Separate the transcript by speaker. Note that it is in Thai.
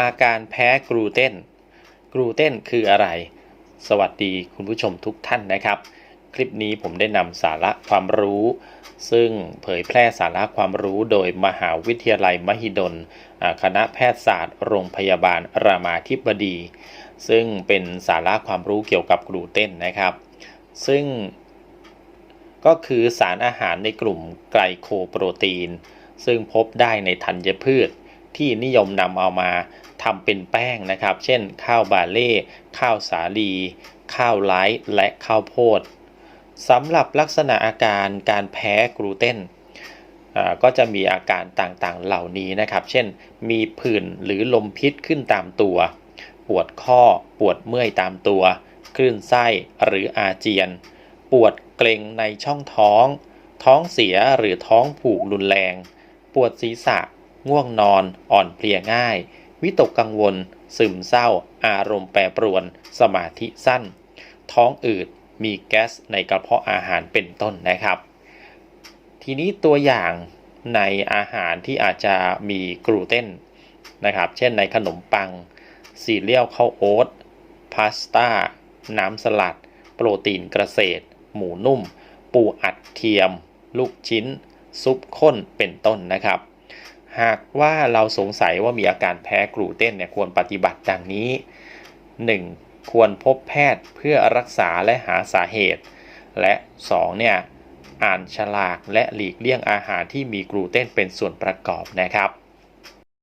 Speaker 1: อาการแพ้กลูเตนกลูเตนคืออะไร สวัสดีคุณผู้ชมทุกท่านนะครับ คลิปนี้ผมได้นำสาระความรู้ ซึ่งเผยแพร่สาระความรู้โดยมหาวิทยาลัยมหิดล คณะแพทยศาสตร์ โรงพยาบาลรามาธิบดี ซึ่งเป็นสาระความรู้เกี่ยวกับกลูเตนนะครับ ซึ่งก็คือสารอาหารในกลุ่มไกลโคโปรตีน ซึ่งพบได้ในธัญพืชที่นิยมนำเอามา ทำเป็นแป้งนะครับ เช่น ข้าวบาเล่ข้าวสาลี ข้าวไลท์และข้าวโพดสำหรับลักษณะอาการการแพ้กลูเตนก็จะมีอาการต่างๆเหล่านี้นะครับ เช่น มีผื่นหรือลมพิษขึ้นตามตัว ปวดข้อ ปวดเมื่อยตามตัว คลื่นไส้หรืออาเจียน ปวดเกร็งในช่องท้อง ท้องเสียหรือท้องผูกรุนแรง ปวดศีรษะ ง่วงนอน อ่อนเพลียง่าย วิตกกังวล ซึมเศร้า อารมณ์แปรปรวน สมาธิสั้น ท้องอืด มีแก๊สในกระเพาะอาหารเป็นต้นนะครับ ทีนี้ตัวอย่างในอาหารที่อาจจะมีกลูเตนนะครับ เช่นในขนมปังซีเรียลข้าวโอ๊ตพาสต้า น้ำสลัด โปรตีนเกษหมูนุ่ม ปูอัดเทียม ลูกชิ้น ซุปข้นเป็นต้นนะครับ หากว่าเราสงสัยว่ามีอาการแพ้กลูเตนเนี่ยควรปฏิบัติดังนี้ 1. ควรพบแพทย์เพื่อรักษาและหาสาเหตุ และ 2. เนี่ยอ่านฉลากและหลีกเลี่ยงอาหารที่มีกลูเตนเป็นส่วนประกอบนะครับ